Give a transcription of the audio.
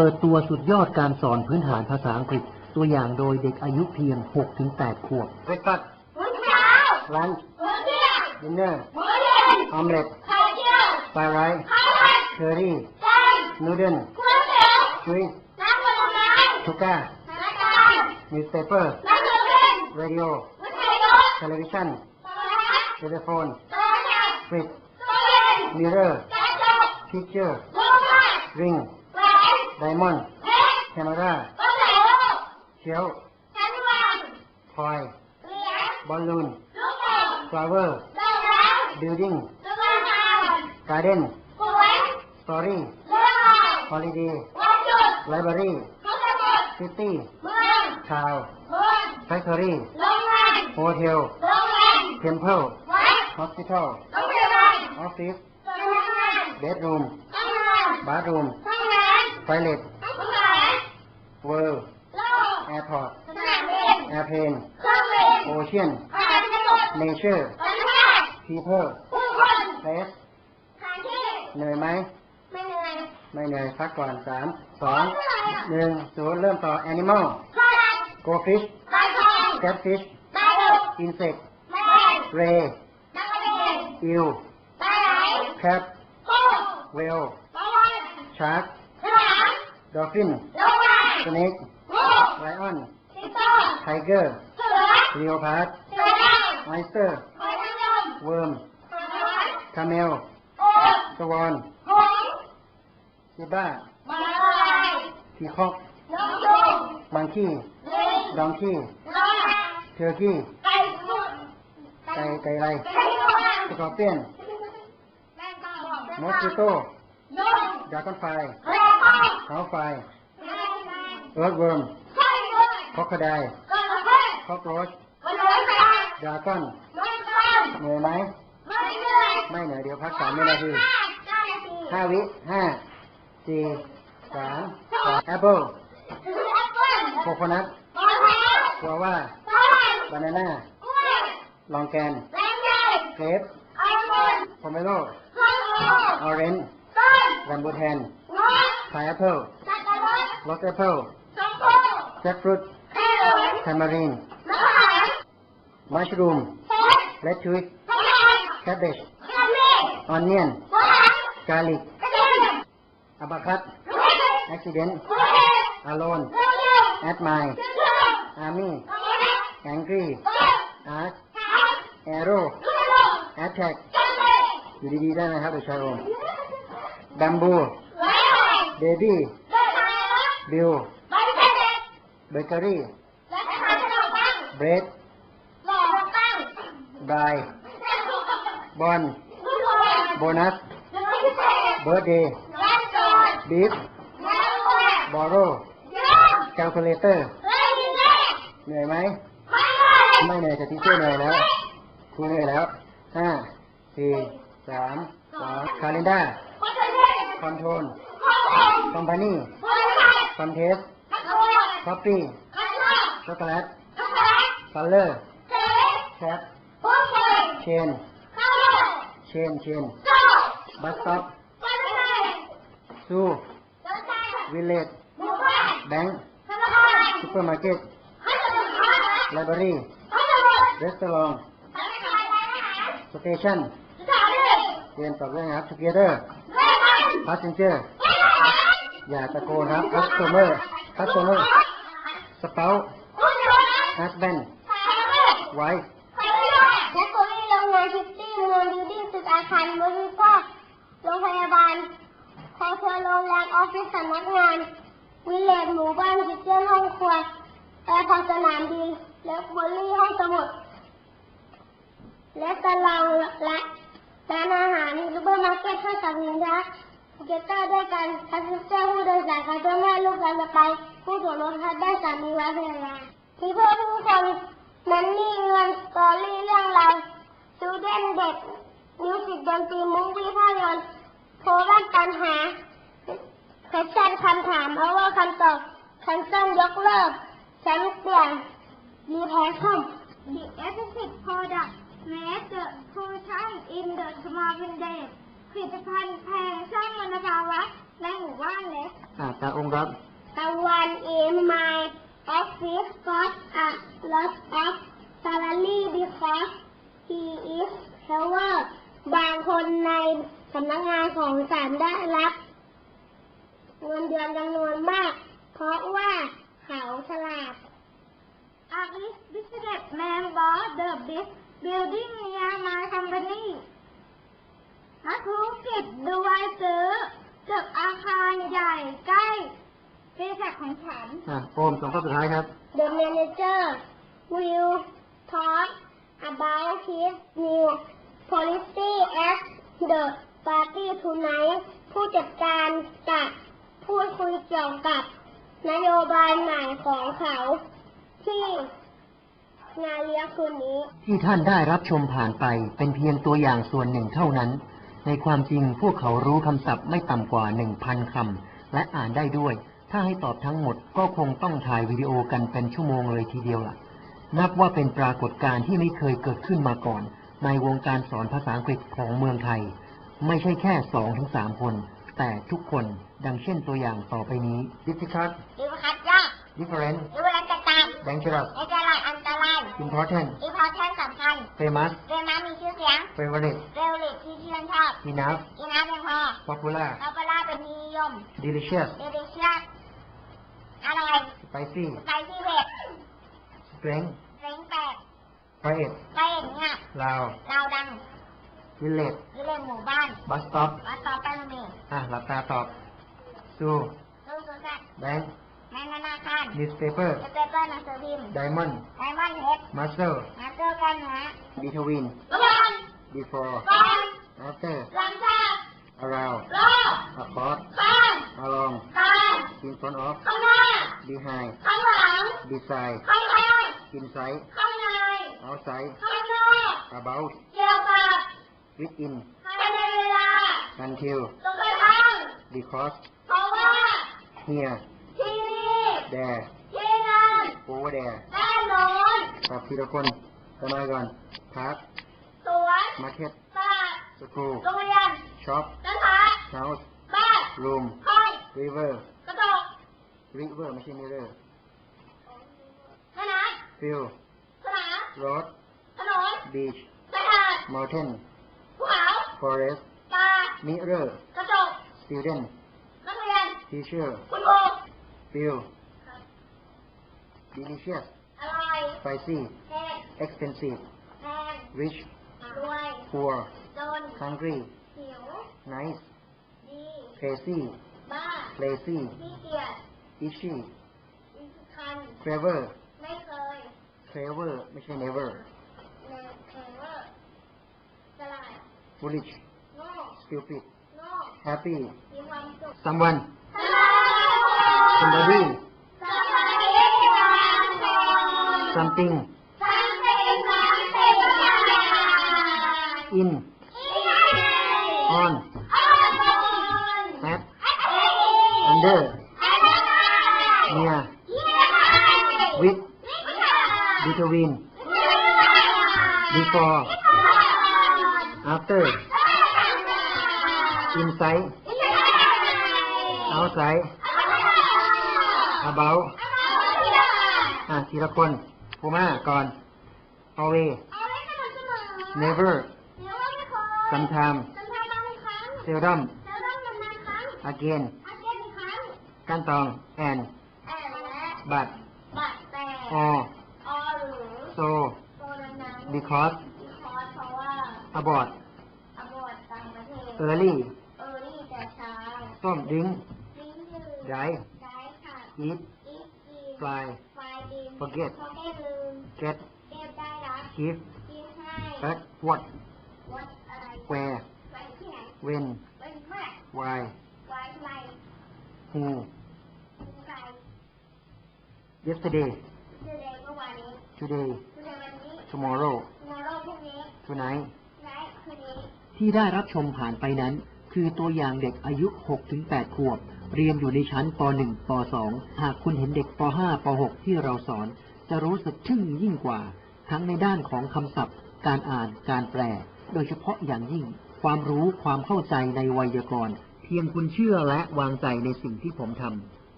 เปิดตัวสุดยอดการสอนพื้นฐานภาษาอังกฤษ ตัวอย่างโดยเด็กอายุเพียง 6-8 ขวบ breakfast มื้อเช้า lunch มื้อเที่ยง dinner มื้อเย็น omelette ไข่เจียว fried rice ข้าวผัด curry ไก่ noodle ก๋วยเตี๋ยว juice น้ำผลไม้ sugar สารการ newspaper น้ำเกลือเล่น radio วิทยุ television โทรทัศน์ telephone โทรศัพท์ fridge ตู้เย็น mirror กระจก picture ลูกบอล ring ไดมอนด์เคนาดาเชลทอยบอลลูนฟลาเวอร์บิลดิ้งการ์เด้นสตอรี่ฮอลิเดย์ไลบรารีซิตี้ชาวน์แฟคอรี่โฮเทลเทมเพิลฮอสพิทอลออฟฟิศเบดรูมบาร์รูม พยาบาล office สำนักงาน bedroom ห้องนอน bathroom ห้องน้ำ toilet ห้องน้ำ world โลก airport สนามบิน airplane เครื่องบิน ocean มหาสมุทร nature ประเทศ people ผู้คน place สถานที่เหนื่อยไหม ไม่เหนื่อย ไม่เหนื่อยพักก่อนสามสองหนึ่งศูนย์เริ่มต่อ animal ข้าวผัด goldfish ปลาทอง catfish ปลาดุก insect แมลง ray นักเรียน eel ปลาไหล crab กุ้ ง whale ปลาวัน shark ฉลาม dolphin โลมา snake งู lion สิงโต tiger เสือ leopard เสือดาว oyster หอยนางรม worm หอย camel โอ๊ต swan หงส์ zebra ม้าลาย peacock นกยุง monkey ลิง donkey นกหาง turkey ไก่สุดไก่ไก่อะไรไก่ตัว scorpion แมงกะพรุน mosquito ยุง dragonfly แรงคอ housefly แรงงาน earthworm ใช่ด้วย crocodile กระเพาะ cockroach กระโดดไป dragon ไม่ข้ามเหนื่อยไหมไม่เหนื่อยไม่เหนื่อยเดี๋ยวพักสามวินาทีเก้านาทีห้าวิห้าสี่สามสอง apple แอปเปิ้ล coconut มะพร้าว guava ฝรั่ง banana กล้วย longan แตงไทย grape ไอโฟน pomelo ข้าวโพด orange ต้น rambutan งด pineapple สับปะร ด rose apple ส้มโอ jackfruit แครอท tamarind มะขาม mushroom เห็ด lettuce ผักกาด cabbage ขมิ้น onion หวาน garlic กระเทียม avocado ลูกเห็ด accident ลูกเห็ด alone ลูกเห็ด admire ลูกเห็ด army ลูกเห็ด angry ลูกเห็ด arc ขาว arrow ลูกลูก attack จังเลยอยู่ดีๆได้ไหมครับเด็กชายโอม bamboo เบบี้บิวเบเกอรี่เบรดบายบอลโบนัสเบอร์เดย์บีฟบอโร่แคลคูลเลเตอร์เหนื่อยไหม ไม่เหนื่อยแต่ที่เจ้เหนื่อยแล้วคุณเหนื่อยแล้วห้าสี่สามสองคาลินดาคอนโทรล ข้าวโพด coffee ข้าวโพด chocolate ข้าวโพด color เค้ก cat ผู้คน chain ข้าวโพด chain chain โซ่ bus stop คนไทย zoo คนไทย village หมู่บ้าน bank ธนาคาร supermarket ข้าวสมุนข้าว library ข้าวสมุน restaurant ธนาคารร้านอาหาร station สถานีเตรียมตอบด้วยนะครับ together แม่บ้าน passenger แม่บ้านอ ย่าตะโกนครับ customer customer spouse ผู้ชม husband สามี wife ภรรยาและตัวนี้โรงงานซิตี้เมืองบิวตี้ตึกอาคารบริษัทโรงพยาบาลคอนเทลโรงแรมออฟฟิศสำนักงาน วิลเลจหมู่บ้านคิทเช่นห้องครัวแอร์พอร์ตสนามบินและบริห้องสมุด และตารางและร้านอาหารซูเปอร์มาร์เก็ตห้างสรรพสินค้า เกตเตอร์ด้วยกันพาสเจอร์ผู้โดยสารการเจ้าแม่ลูกการสไปผู้ถูกรถทับได้สามีไว้ภรรยาที่เพื่อผู้คนนั้นนี่เงินสตอรี่เรื่องราวซูเดนเด็กมิวสิกดนตรีมุ้งวิภาพยนตร์โพสต์ปัญหาเควชั่นคำถามเอาว่าคำตอบคันเซิลยกเลิกฉันเปลี่ยนรีแพคชั่น The aesthetic product make the pollution in the surrounding day ผลิตภัณฑ์แพงสร้างมลภาวะในหมู่บ้านเลยอ่าตาองค์รับ Someone in my office got a lot of salary because he is clever บางคนในสำนักงานของฉันได้รับเงินเดือนจำนวนมาก เพราะว่าเขาฉลาด A businessman bought the big building near my company นักธุรกิจดูไว้ซื้อตึกอาคารใหญ่ใกล้บริษัทของฉันอ่าโอมสองข้อสุดท้ายครับ The manager will talk about his new policy at the party tonight ผู้จัดการจะพูดคุยเกี่ยวกับนโยบายใหม่ของเขาที่งานเลี้ยงคืนนี้ ที่ท่านได้รับชมผ่านไปเป็นเพียงตัวอย่างส่วนหนึ่งเท่านั้น ในความจริงพวกเขารู้คำศัพท์ไม่ต่ำกว่าหนึ่งพันคำและอ่านได้ด้วย ถ้าให้ตอบทั้งหมดก็คงต้องถ่ายวิดีโอกันเป็นชั่วโมงเลยทีเดียวล่ะ นับว่าเป็นปรากฏการณ์ที่ไม่เคยเกิดขึ้นมาก่อน ในวงการสอนภาษาอังกฤษของเมืองไทย ไม่ใช่แค่สองถึงสามคน แต่ทุกคนดังเช่นตัวอย่างต่อไปนี้ difficult ดีคัดยาก different ดูแลจัดการ dangerous ในตลาดอันตราย important อีพอแทนสำคัญ famous เรียนมามีชื่อ เสียง favorite เร็วหลีกที่ชื่นชอบ enough อีน้ำเพียงพอ popular เราปลาเป็นที่นิยม delicious เดลิเชียสอร่อย spicy ไปที่เบ็ด strength เล้งแปด quiet ไปอย่างเงี้ย loud เราดัง village วิเลนหมู่บ้าน bus stop วัดต่อไปโรงเรียนอะหลับตาตอบ zoo ลูกสุนัข bank ในธนาคาร newspaper สเปเปอร์หนังสือพิมพ์ diamond ไดมอนด์เฮด muscle มาเจอกันนะ between ระวัง before ก่อน after หลังชา around รอบ across ข้าง along กลาง in front of ข้างหน้า behind ข้างหลัง beside ข้างข้าง inside ข้างใน outside ข้างนอก about เกี่ยวกับ within ภายในเวลา until จนกระทั่ง because เพราะว่า here ที่นี่ there ที่นั่น over there ด้านโน้นตอบทีละคนกันมาก่อน park สวน market ตลาด school โรงเรียน shop ร้านค้า house บ้าน room ห้อง river กระจก river ไม่ใช่ mirror แม่น้ field ำสนาม road ถนน beach ชายหาด mountain ภูเขา forest ป่า mirror กระจก student นักเรียน teacher คุณครู field delicious อร่อย spicy เผ็ด expensive แพง rich รวย poor จน hungry หิว nice ดี crazy บ้า lazy ขี้เกียจ itchy อินคัน clever ไม่เคย clever ไม่ใช่ never เนเคเวอร์สลาด foolish โง่ stupid โง่ happy มีความสุข someone สลาด somebody สลาดเรียกความสุข something in on at under near with between before after inside outside about อะทีละคนพูม่าก่อน always never ซัมไทม์เซรั่มอาเกนกันตองแอนบัตโอโซบีคอสอบอดเออร์ลี่ส้มดิ้งไรอีทฟลายฟอร์เก็ตเก็ตคีฟเอ็ what where when why who yesterday today tomorrow tonight ที่ได้รับชมผ่านไปนั้น คือตัวอย่างเด็กอายุ 6-8 ขวบ เรียนอยู่ในชั้นป .1 ป .2 หากคุณเห็นเด็กป .5 ป .6 ที่เราสอน จะรู้สึกทึ่งยิ่งกว่า ทั้งในด้านของคำศัพท์ การอ่าน การแปล โดยเฉพาะอย่างยิ่ง ความรู้ความเข้าใจในไวยากรณ์ เพียงคุณเชื่อและวางใจในสิ่งที่ผมทำ